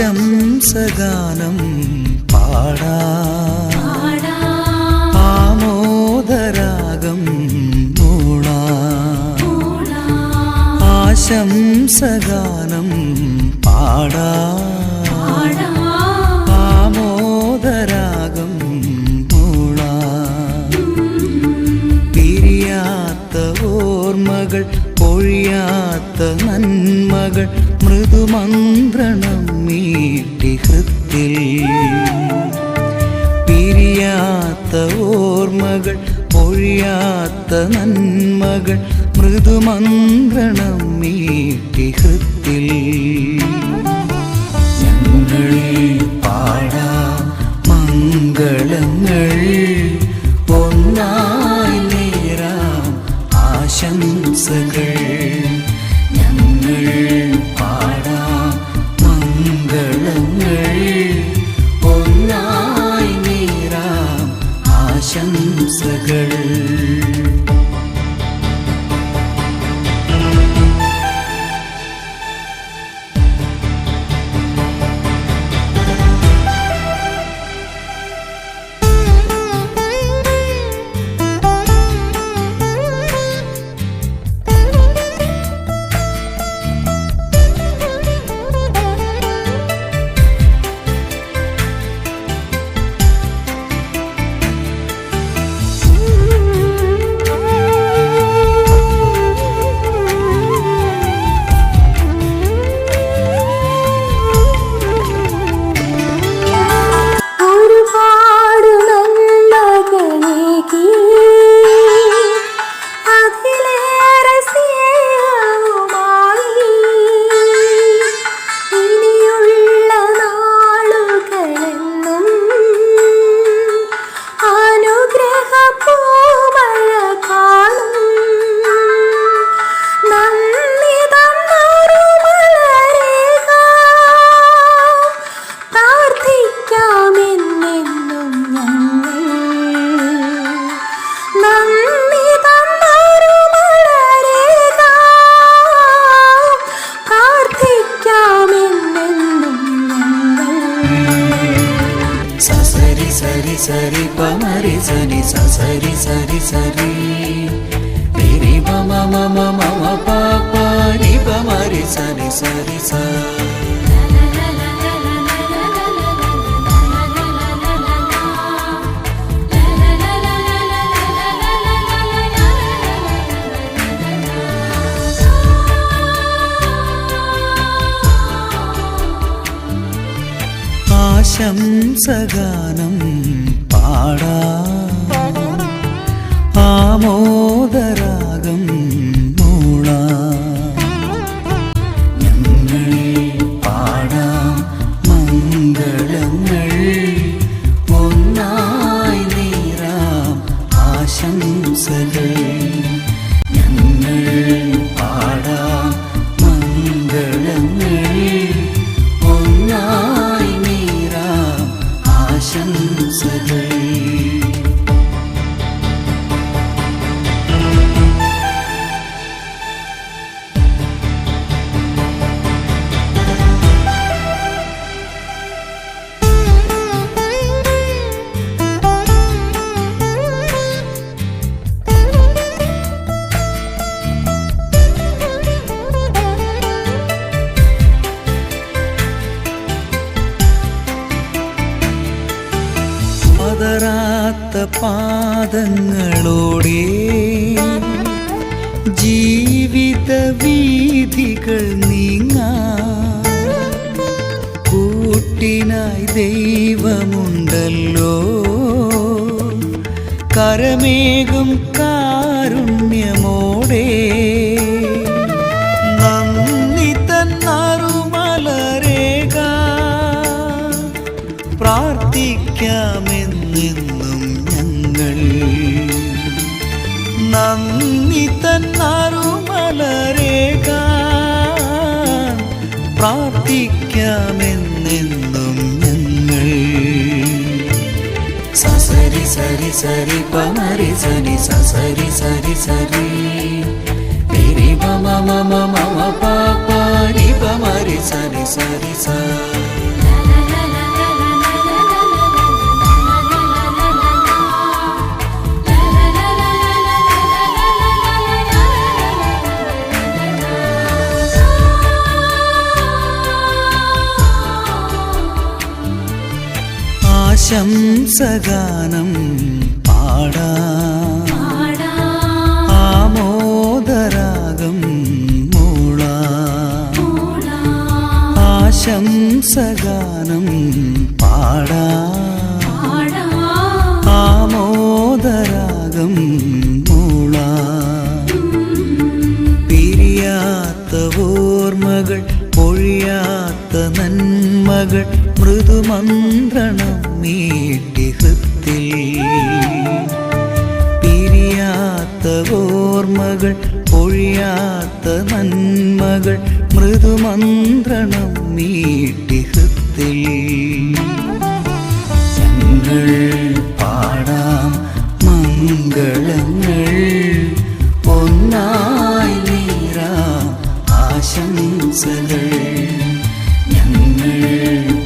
ആശംസഗാനം പാടാ. ആമോദരാഗം മൂളാ ആശംസഗാനം പാടാ. ഹൃത്തിൽ പിരിയാത്ത ഓർമ്മകൾ ഒഴിയാത്ത നന്മകൾ മൃദുമന്ത്രണം മീട്ടി ഹൃത്തിൽ. സസരി സരി സരി പമരി സനി സസരി സരി സരി രി മമ മമ മമ പാപ രി പമരി സരി സരി സ ആശംസഗാനം പാടാ. ആമോദരാഗം മൂളാ പാടാം. മംഗളങ്ങൾ ആശംസകൾ. ഞങ്ങൾ പതറാത്ത പാദങ്ങളോടെ ജീവിത വീതികൾ നീങ്ങാ. കൂട്ടിനായി ദൈവമുണ്ടല്ലോ. കരമേകും കാരുണ്യമോടെ പ്രാർത്ഥിക്കാമെന്നെന്നും ഞങ്ങൾ സസരി സരി സരി പമരി സരി സസരി സരി സരി. രി പമ മമ മമ പാപ പമരി സരി സരി സ. ആശംസഗാനം മന്ത്രണം നീട്ടി ഹൃത്തിൽ? പിരിയാത്ത ഓർമ്മകൾ ഒഴിയാത്ത നന്മകൾ മൃദുമന്ത്രണം നീട്ടി ഹൃത്തിൽ. പാടാം മംഗളങ്ങൾ ഒന്നായി നീറാം ആശംസകൾ. ഞങ്ങൾ